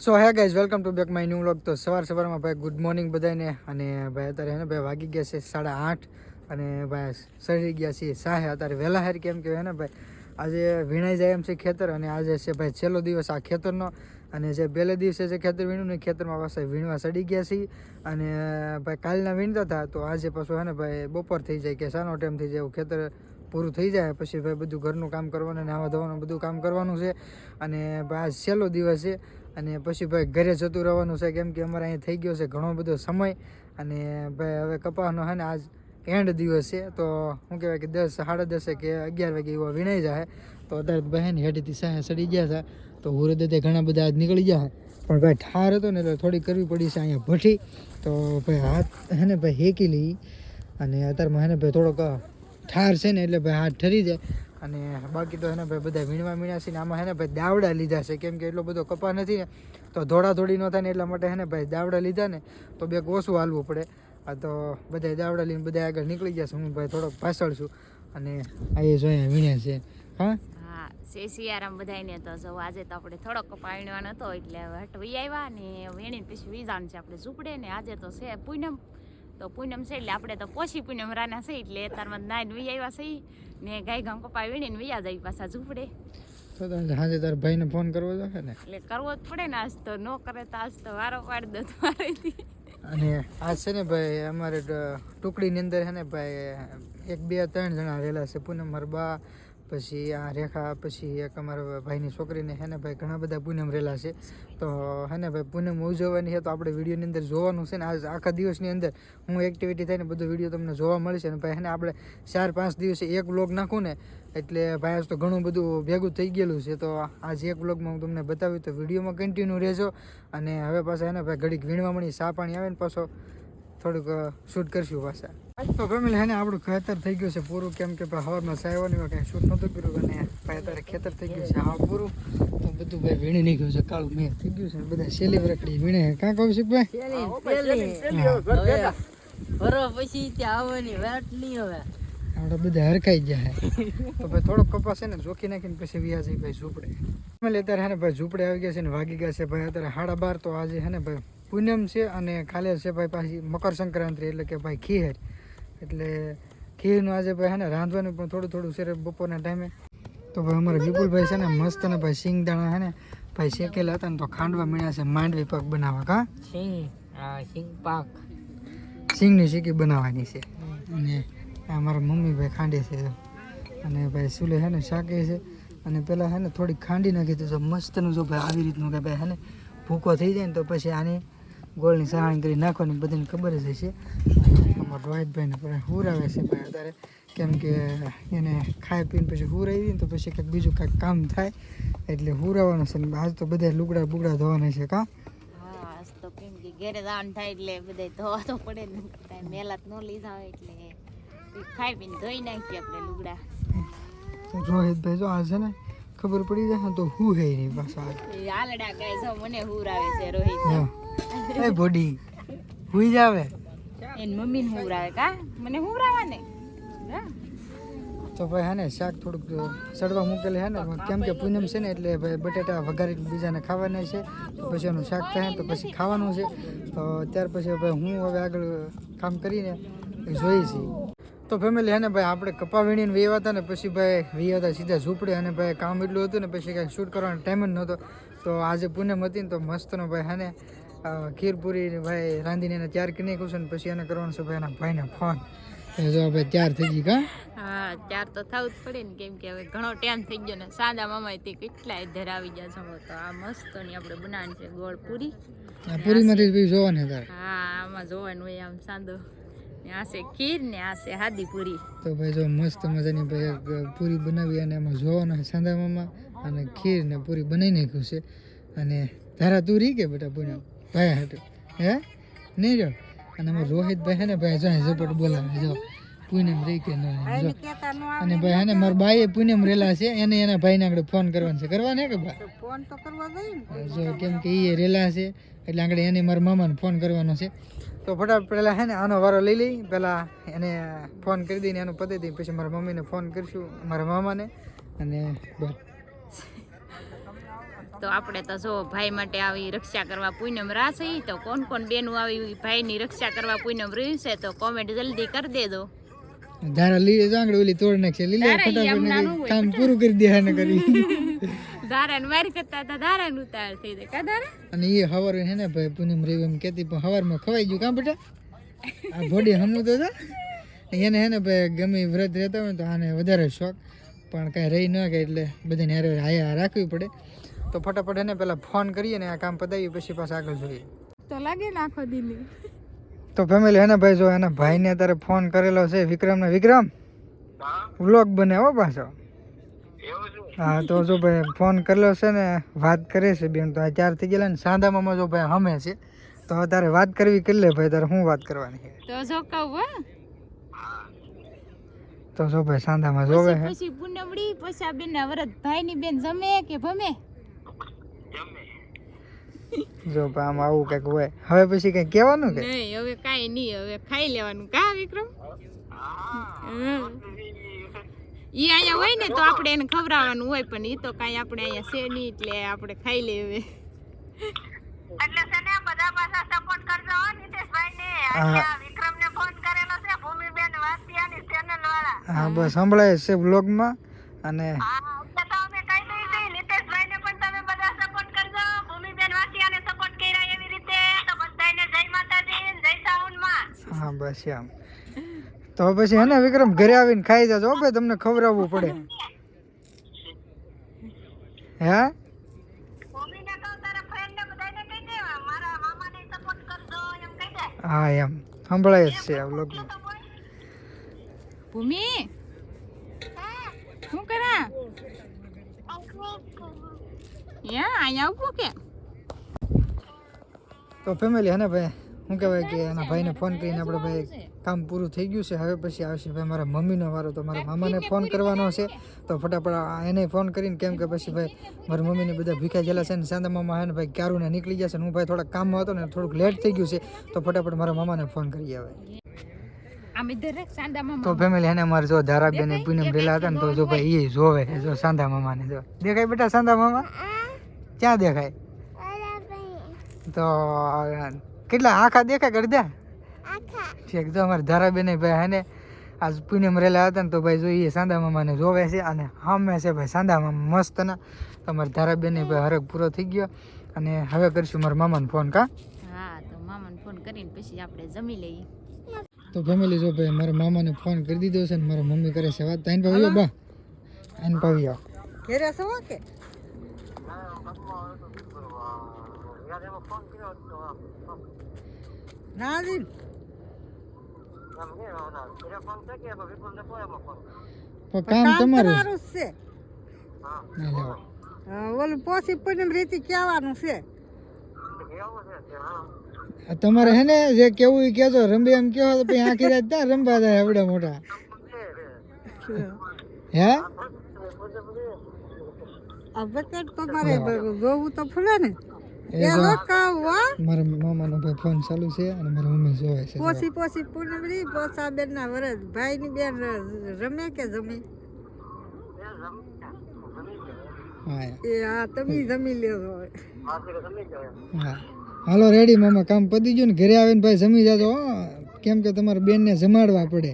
So hey guys welcome to back my new vlog તો સવાર સવારમાં ભાઈ ગુડ મોર્નિંગ બધાને અને ભાઈ અત્યારે હે ને ભાઈ વાગી ગયા છે સાડા આઠ. અને ભાઈ સરી ગયા છીએ સાહે. અત્યારે વહેલા હેર કેમ કે હે ને ભાઈ, આજે વીણાઈ જાય એમ છે ખેતર અને આજે છે ભાઈ છેલ્લો દિવસ આ ખેતરનો. અને જે પહેલે દિવસે જે ખેતર વીણ્યું ને ખેતરમાં પાસે વીણવા સડી ગયા છીએ. અને ભાઈ કાલના વીણતા હતા તો આજે પાછું હે ને ભાઈ બપોર થઈ જાય કે સાનો ટાઈમ થઈ જાય એવું ખેતર પૂરું થઈ જાય. પછી ભાઈ બધું ઘરનું કામ કરવાનું નાવા ધોવાનું બધું કામ કરવાનું છે. અને ભાઈ આજ છેલ્લો દિવસ છે. અને પછી ભાઈ ઘરે જતું રહેવાનું છે, કેમ કે અમારે અહીંયા થઈ ગયો છે ઘણો બધો સમય. અને ભાઈ હવે કપાસનો છે ને આજ એન્ડ દિવસ છે, તો શું કહેવાય કે દસ, સાડા દસે કે અગિયાર વાગે એવો વીણાઈ જાય તો અત્યારે બહેન હેઠેથી સાહે સડી ગયા છે. તો હુરદે ઘણા બધા આજ નીકળી ગયા પણ ભાઈ ઠાર હતો ને એટલે થોડી કરવી પડી છે અહીંયા ભઠ્ઠી. તો ભાઈ હાથ હે ને ભાઈ હેકી લઈ અને અત્યારમાં હે ને ભાઈ થોડોક ઠાર છે ને એટલે ભાઈ હાથ ઠરી જાય. અને બાકી તો હે ને ભાઈ બધા વીણવા વીણ્યા છે ને આમાં હે ને ભાઈ દાવડા લીધા છે. કેમ કે એટલો બધો કપા નથી ને, તો ધોળા ધોળી ન થાય ને એટલા માટે હે ને ભાઈ દાવડા લીધા ને, તો બે ઓછું હાલવું પડે. આ તો બધા દાવડા લઈને બધા આગળ નીકળી ગયા છે. હું ભાઈ થોડોક પાછળ છું અને આ એ જોઈએ વીણ્યા છે. હા? સે સિયારામ બધાયને તો જો આજે તો આપણે થોડોક કપા વીણવાનો હતો એટલે હવે હટ વી આવ્યા ને, વીણીને પછી વીજાણ છે આપણે ઝૂપડે ને, આજે તો છે પૂનમ. તો પૂનમ છે એટલે આપણે તો પોશી પૂનમ રાના છે એટલે તારમાં નાઈને વૈયા આવ્યા છે. ને ગાય ગામ કપા વીણીને વૈયા જાય પાછા ઝૂપડે. તો હાજે તાર ભાઈને ફોન કરવો જોઈએ ને? એટલે કરવો જ પડે ને આજ તો ન કરે તો આજ તો વારો પાડી દો તમારેથી. અને આ છે ને ભાઈ અમારે ટુકડીની અંદર છે ને ભાઈ એક બે ત્રણ જણા રહેલા છે. પૂનમ મારા બા પછી આ રેખા, પછી એક અમારા ભાઈની છોકરીને હે ને ભાઈ ઘણા બધા પૂનમ રહેલા છે. તો હે ને ભાઈ પૂનમ ઉજવવાની છે તો આપણે વિડીયોની અંદર જોવાનું છે ને. આજ આખા દિવસની અંદર હું એક્ટિવિટી થઈને બધો વીડિયો તમને જોવા મળશે અને ભાઈ હે ને આપણે ચાર પાંચ દિવસે એક બ્લોગ નાખું ને એટલે ભાઈ આજ તો ઘણું બધું ભેગું થઈ ગયેલું છે. તો આજ એક બ્લોગમાં હું તમને બતાવ્યું તો વિડીયોમાં કન્ટિન્યુ રહેજો અને હવે પાછા એને ભાઈ ઘડીક વીણવા મળી સા પાણી આવે ને પાછો. થોડુંક શૂટ કરશું પાછા. તો ફેમિલી હેને આપણું ખેતર થઈ ગયું છે પૂરું. કેમ કે ભાઈ હવારમાં સાયવાની નહીં કાંઈ શૂટ નહોતું કર્યું અને ભાઈ અત્યારે ખેતર થઈ ગયું છે હા પૂરું. તો બધું ભાઈ વીણી નહીં ગયું છે કાળું મેં થઈ ગયું છે. બધા સેલી વરકડી વીણે. કાં કહું છું ભાઈ? ભરો પછી ત્યાં આવવાની વાત નહીં હવે. આપણે બધા હરખાઈ ગયા છે. તો ભાઈ થોડોક કપાસ છે ને જોખી નાખીને પછી વ્યાજ ભાઈ ઝૂંપડે. ફેમિલી અત્યારે હે ને ભાઈ ઝૂંપડે આવી ગયા છે ને વાગી ગયા છે. ભાઈ અત્યારે સાડા બાર તો આજે હે ને ભાઈ પૂનમ છે અને કાલે છે ભાઈ પાછી મકર સંક્રાંતિ એટલે કે ભાઈ ખીર એટલે ખીરનું આજે ભાઈ હે ને રાંધવાનું પણ થોડું થોડું છે બપોરના ટાઈમે. તો ભાઈ અમારા વિપુલભાઈ છે ને મસ્ત ને ભાઈ સિંગદાણા હે ને ભાઈ શેકેલા હતા ને તો ખાંડવા મીણ્યા છે માંડવી પાક બનાવવા કા? સિંગ આ સિંગ પાક. સિંગની શીકી બનાવવાની છે. અને આ મારા મમ્મી ભાઈ ખાંડે છે. અને ભાઈ સુલે હે ને શાકે છે. અને પેલા હે ને થોડી ખાંડી નાખી તો મસ્તનું જો ભાઈ આવી રીતનું કે ભાઈ હે ને ભૂકો થઈ જાય ને તો પછી આની ગોળની સહાણ કરી નાખવાની બધાને ખબર જ હશે. અમારા રોહિતભાઈને પણ હુરાવે છે ભાઈ અત્યારે. કેમ કે એને ખાઈ પીને પછી હુરાવી તો પછી કંઈક બીજું કાંઈક કામ થાય. એટલે હુરાવાનું છે ને આજ તો બધા લુગડા બુગડા ધોવાના છે કા? હા આજ તો કેમ કે ઘેરે જવાનું થાય એટલે બધે ધોવા તો પડે ને. કાંઈ મેલાત ન લીધા હોય એટલે ખાઈ પીને ધોઈ નાખીએ આપણે લુગડા. રોહિતભાઈ જો આ છે ને ખબર પડી જાય તો હું હે નહીં પાછા આલડા ગાય જો મને હુર આવે છે રોહિત એ બોડી હુઈ જાવે. આવે મમ્મી ને હુરાવે કા? મને હુર ને તો ભાઈ હે ને શાક થોડુંક સડવા મૂકેલ હે ને કેમ કે પૂનમ છે ને એટલે ભાઈ બટેટા વઘારી બીજાને ખાવાના છે. પછી એનું શાક થાય તો પછી ખાવાનું છે. તો ત્યાર પછી ભાઈ હું હવે આગળ કામ કરીને જોઈ છીએ. તો ફેમિલી હે ને ભાઈ આપણે કપા વીણીને વેવા હતા ને પછી ભાઈ વેવા હતા સીધા ઝૂંપડે અને ભાઈ કામ એટલું હતું ને પછી કાંઈ શૂટ કરવાનો ટાઈમ જ નહોતો. તો આજે પૂનમ હતી ને તો મસ્તનો ભાઈ હે ને અ, ખીરપુરી ભાઈ રાંધીને એને તૈયાર કરી નાખ્યું છે ને પછી એને કરવાનું છે ભાઈ એના ભાઈને ફોન. જો ભાઈ તૈયાર થઈ ગઈ કા? હા ત્યાર તો થવું જ પડે ને કેમ કે હવે ઘણો ટાઈમ થઈ ગયો ને સાદા મામા તે કેટલાય ધર આવી ગયા છો તો. આ મસ્તની આપણે બનાવવાની છે ગોળ પૂરી. આ પૂરીમાંથી બી જોવાની તારે? હા આમાં જોવાનું હોય આમ સાદો ને આ છે ખીર ને આ છે હાદી પૂરી. તો ભાઈ જો મસ્ત મજાની ભાઈ પૂરી બનાવી અને એમાં જોવાના સાંદા મામા અને ખીર ને પૂરી બનાવી નાખ્યું છે. અને ધારા તું રહી કે બેટા પૂનમ ભાઈ હાટું હે? નહીં જો અને અમારે રોહિતભાઈ છે ને ભાઈ જો ઝપટ બોલાવે જો પૂનમ રહી કે ન અને ભાઈ હે ને મારા બાઈએ પૂનમ રેલા છે એને એના ભાઈને આગળ ફોન કરવાનો છે. કરવાને કે ભાઈ? ફોન તો કરવા જોઈએ જો કેમ કે એ રેલા છે એટલે આગળ એને મારા મામાને ફોન કરવાનો છે. તો ફટાફટ પહેલાં હે ને આનો વારો લઈ લઈ પહેલાં એને ફોન કરી દઈને એનું પતાવી દઈ પછી મારા મમ્મીને ફોન કરીશું મારા મામાને. અને બસ. તો આપણે તો જો ભાઈ માટે આવી રક્ષા કરવા પૂનમ રાશે તો કોણ કોણ બેનું આવી ભાઈની રક્ષા કરવા પૂનમ રહ્યું છે તો કોમેન્ટ જલ્દી કરી દેજો. ધારા લીલી જાંગડી ઓલી તોડ નાખશે લીલા ફટાફટ કામ પૂરું કરી દે આને કરી. ધારાને મારી કરતા હતા ધારાનું ઉતાર થઈ દે કા ધારા? અને એ હવાર હે ને ભાઈ પૂનમ રેવ એમ કેતી પણ હવારમાં ખવાઈ ગયું કાં બેટા? આ ભોડી હમું તો એને હે ને ભાઈ ગમે વ્રત રહેતા હોય ને તો આને વધારે શોખ પણ કાંઈ રહી ન ગઈ એટલે બધાને હારે હાયા રાખવી પડે. તો ફટાફટ એને પહેલાં ફોન કરીએ ને આ કામ પતાવીએ પછી પાછા આગળ જોઈએ. તો લાગે નાખો આખો તો ફેમિલી હે ભાઈ જો એના ભાઈને અત્યારે ફોન કરેલો છે વિક્રમને. વિક્રમ વ્લોગ બને હો પાછો. હા તો જો ભાઈ ફોન કરેલો છે ને વાત કરે છે બેન. તો ચાર થઈ ગયેલા ને સાંધામાં જો ભાઈ હમે છે. તો તારે વાત કરવી કરી લે ભાઈ તારે શું વાત કરવાની છે? તો જો કહું હો. તો જો ભાઈ સાંધામાં જોવે પછી પૂનમડી પછી આ બેન વરત ભાઈની બેન જમે કે ભમે? જો આમ આવું કંઈક હોય. હવે પછી કઈ કહેવાનું કે? નહીં હવે કાંઈ નહીં હવે ખાઈ લેવાનું. કા વિક્રમ? ઈ અહીંયા હોય ને તો આપણે એને ખવડાવવાનું હોય પણ ઈ તો કાંઈ આપણે અહીંયા છે નહીં એટલે આપણે ખાઈ લઈએ એટલે છે ને બધા પાછા સપોર્ટ કરજો હો નીતેશભાઈને હા. વિક્રમ ને ફોન કરેલો છે ભૂમિબેન વાસિયાની ચેનલ વાળા. હા બસ સંભળાય છે બ્લોગમાં અને હા એટલે તો અમે કહી દઈ છીએ નીતેશભાઈને પણ તમે બધા સપોર્ટ કરજો ભૂમિબેન વાસિયાને સપોર્ટ કર્યા એવી રીતે તો બધાને જય માતાજી ને જય સાઉન્ડમાં હા બસ એમ. તો પછી હે ને વિક્રમ ઘરે આવીને ખાઈ જાજો ઓકે ભાઈ તમને ખવડાવવું પડે. હે? ભૂમિને કહું તારા ફ્રેન્ડને બધાને કહી દે મારા મામાને સપોર્ટ કરજો એમ કહી દે. હા એમ. સંભળાય જ છે આ બોલ ભૂમિ? શું કરા? યા અહીંયા ઊભો કે? તો ફેમિલી હે ને ભાઈ? શું કહેવાય કે એના ભાઈને ફોન કરીને આપણે ભાઈ કામ પૂરું થઈ ગયું છે. હવે પછી આવશે ભાઈ મારા મમ્મીનો વારો તો મારા મામાને ફોન કરવાનો છે. તો ફટાફટ આ એને ફોન કરીને કેમ કે પછી ભાઈ મારી મમ્મીને બધા ભીખા ગયેલા છે ને સાંદા મામા હે ને ભાઈ ક્યારું ને નીકળી જશે ને હું ભાઈ થોડાક કામમાં હતો ને થોડુંક લેટ થઈ ગયું છે તો ફટાફટ મારા મામાને ફોન કરી આવે તો ફેમિલી એને મારે જો ધારાબેન પૂનમ રેલા હતા ને તો જો ભાઈ એ જોવે જો સાંદા મામાને જો. દેખાય બેટા સાંદા મામા? ક્યાં દેખાય? તો કેટલા? આખા દેખાય કરી દે ઠીક જો અમારે ધારાબેન ભાઈ હે ને આજ પૂનમ રહેલા હતા ને તો ભાઈ જોઈએ સાંદા મામાને જોવે છે અને હામે છે ભાઈ સાંદા મામા મસ્ત ના. તમારા અમારે ધારાબેન ભાઈ હરક પૂરો થઈ ગયો અને હવે કરશું મારા મામાને ફોન કા? હા તો મામાને ફોન કરીને પછી આપણે જમી લઈએ. તો ફેમિલી જો ભાઈ મારા મામાને ફોન કરી દીધો છે ને મારા મમ્મી કરે છે વાત. આઈને પાવી બા. આઈને પાવી આવો ઘેરે છો કે? ના જી પણ કામ તમારું જ છે હા, લેવો. હા, ઓલું પોસી પૂનમ રીતિ કહેવાનું છે તમારે હે ને જે કેવું એ કહેજો રંબે એમ કહો તો પછી આખી રાત ત્યાં રંબા જાય આવડા મોટા હે આ બકેટ તમારે જોવું તો ફૂલે ને મારા મામાનો ભાઈ ફોન ચાલુ છે અને મારા મમ્મી જોવે છે. પોસી પોસી પૂનમ રી પોસા બેન ના વરસ. ભાઈ ની બેન રમે કે જમી? હા એ. હા તમે જમી લેજો હા. હાલો રેડી મામા કામ પતી ગયું ને ઘરે આવીને ભાઈ જમી જાજો હો. કેમ કે તમારા બેનને જમાડવા પડે.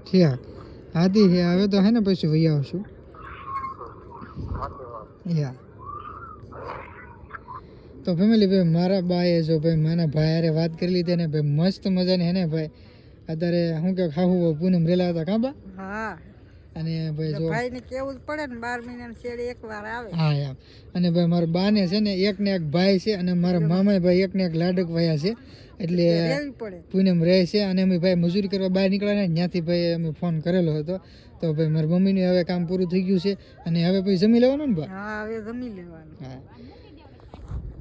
ઠીક હાથી છે હવે તો હે ને પછી વહી આવશું. યા તો ફેમિલી ભાઈ મારા બાએ જો ભાઈ મારા ભાઈ હારે વાત કરી લીધી ને ભાઈ મસ્ત મજાની હે ને ભાઈ. અત્યારે શું કે ખાવું પૂનમ રેલા હતા કાં બા? હા. અને ભાઈ જો ભાઈ ને કેવું પડે ને બાર મહિના શેરી એક વાર આવે. હા એમ અને ભાઈ મારા બાને છે ને એક ને એક ભાઈ છે અને મારા મામાએ ભાઈ એક ને એક લાડક વયા છે. એટલે પડે. પૂનમ રહે છે અને અમે ભાઈ મજૂરી કરવા બહાર નીકળ્યા ને ત્યાંથી ભાઈ અમે ફોન કરેલો હતો. તો ભાઈ મારી મમ્મીનું હવે કામ પૂરું થઈ ગયું છે અને હવે પછી જમી લેવાનું ને ભાઈ? હા હવે જમી લેવાનું. હા.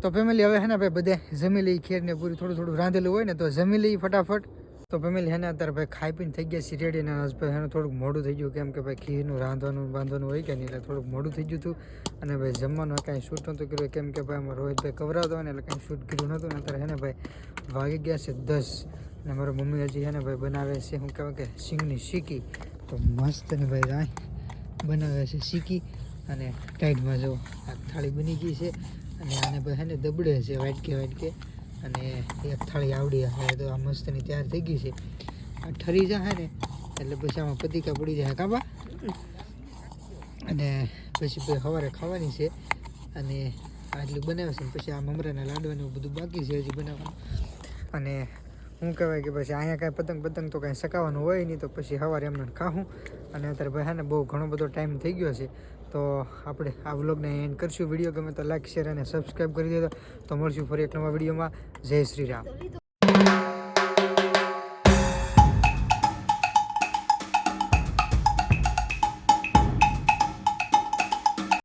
તો ફેમિલી હવે હે ને ભાઈ બધે જમી લઈ ખેર ને પૂરી થોડું થોડું રાંધેલું હોય ને તો જમી લઈ ફટાફટ. તો ફેમિલી હેને અત્યારે ભાઈ ખાઈ પીને થઈ ગયા છે રેડી ને આજ ભાઈ હેને થોડુંક મોડું થઈ ગયું, કેમ કે ભાઈ ખીરનું રાંધવાનું બાંધવાનું હોય કે નહીં, એટલે થોડુંક મોડું થઈ ગયું હતું. અને ભાઈ જમવાનું કાંઈ શૂટ નહોતું કર્યું, કેમ કે ભાઈ અમારે રોહિતભાઈ કવરાવતો ને એટલે કાંઈ શૂટ કર્યું નહોતું અત્યારે હેને ભાઈ વાગી ગયા છે દસ. અને મારા મમ્મી હજી હેને ભાઈ બનાવે છે હું કહેવાય કે સિંગની શીકી. તો મસ્ત ને ભાઈ રાય બનાવે છે શીકી. અને ટાઈટમાં જો આ થાળી બની ગઈ છે. અને આને ભાઈ હેને દબડે છે, વાટકે વાટકે. અને એક થાળી આવડી હવે તો આ મસ્તની તૈયાર થઈ ગઈ છે. આ ઠરી જાય ને, એટલે પછી આમાં પતિકા પડી જાય કાબા અને પછી સવારે ખાવાની છે, અને આટલું બનાવે છે પછી આ મમરાના લાડવાનું બધું બાકી છે હજી બનાવવાનું. અને શું કહેવાય કે પછી અહીંયા કાંઈ પતંગ પતંગ તો કાંઈ શકાવાનું હોય નહીં, તો પછી સવારે એમને ખાવું અને અત્યારે ભાઈ બહુ ઘણો બધો ટાઈમ થઈ ગયો છે તો આપણે આ વ્લોગને એન્ડ કરશું. વીડિયો ગમે તો લાઈક, શેર અને સબસ્ક્રાઈબ કરી દેજો. તો મળશું ફરી એક નવા વિડીયોમાં. જય શ્રી રામ.